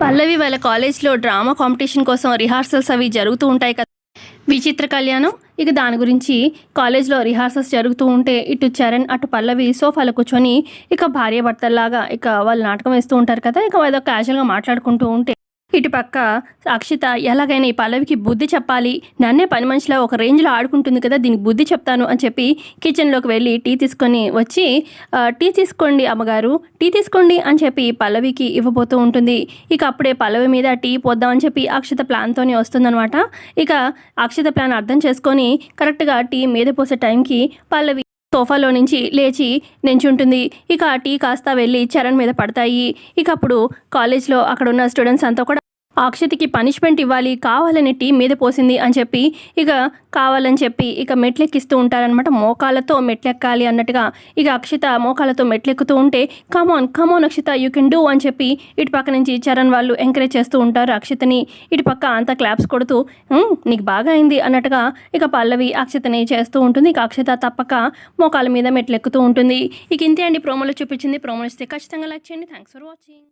పల్లవి వాళ్ళ కాలేజ్లో drama competition కోసం రిహార్సల్స్ అవి జరుగుతూ ఉంటాయి కదా. విచిత్ర కళ్యాణం. ఇక దాని గురించి కాలేజ్లో రిహార్సల్స్ జరుగుతూ ఉంటే ఇటు చరణ్ అటు పల్లవి సోఫాలో కూర్చొని ఇక భార్య భర్తల్లాగా ఇక వాళ్ళు నాటకం వేస్తూ ఉంటారు కదా. ఇక ఏదో క్యాజువల్గా మాట్లాడుకుంటూ ఉంటే ఇటు పక్క అక్షిత ఎలాగైనా ఈ పల్లవికి బుద్ధి చెప్పాలి. నన్నే పని మనిషిలా ఒక రేంజ్లో ఆడుకుంటుంది కదా దీనికి బుద్ధి చెప్తాను అని చెప్పి కిచెన్లోకి వెళ్ళి టీ తీసుకొని వచ్చి టీ తీసుకోండి అమ్మగారు టీ తీసుకోండి అని చెప్పి పల్లవికి ఇవ్వబోతూ ఉంటుంది. ఇక అప్పుడే పల్లవి మీద టీ పోద్దామని చెప్పి అక్షిత ప్లాన్తోనే వస్తుందనమాట ఇక అక్షిత ప్లాన్ అర్థం చేసుకొని కరెక్ట్గా టీ మీద పోసే టైంకి పల్లవి సోఫాలో నుంచి లేచి నించుంటుంది. ఇక ఆ టీ కాస్త వెళ్ళి చరణ్ మీద పడతాయి. ఇక అప్పుడు కాలేజ్లో అక్కడ ఉన్న స్టూడెంట్స్ అంతా కూడా అక్షతికి పనిష్మెంట్ ఇవ్వాలి కావాలని టీ మీద పోసింది అని చెప్పి ఇక కావాలని చెప్పి ఇక మెట్లెక్కిస్తూ ఉంటారనమాట మోకాలతో మెట్లెక్కాలి అన్నట్టుగా ఇక అక్షిత మోకాలతో మెట్లెక్కుతూ ఉంటే come on come on Akshita you can do అని చెప్పి ఇటు పక్క నుంచి చరణ్ వాళ్ళు ఎంకరేజ్ చేస్తూ ఉంటారు. అక్షితని ఇటు పక్క అంతా క్లాప్స్ కొడుతూ నీకు బాగా అయింది అన్నట్టుగా ఇక పల్లవి అక్షతని చేస్తూ ఉంటుంది. ఇక అక్షత తప్పక మోకాల మీద మెట్లెక్కుతూ ఉంటుంది. ఇక ఇంతే అండి ప్రోమోలో చూపించింది ప్రోమోలు ఇస్తే ఖచ్చితంగా లైక్ చేయండి. Thanks for watching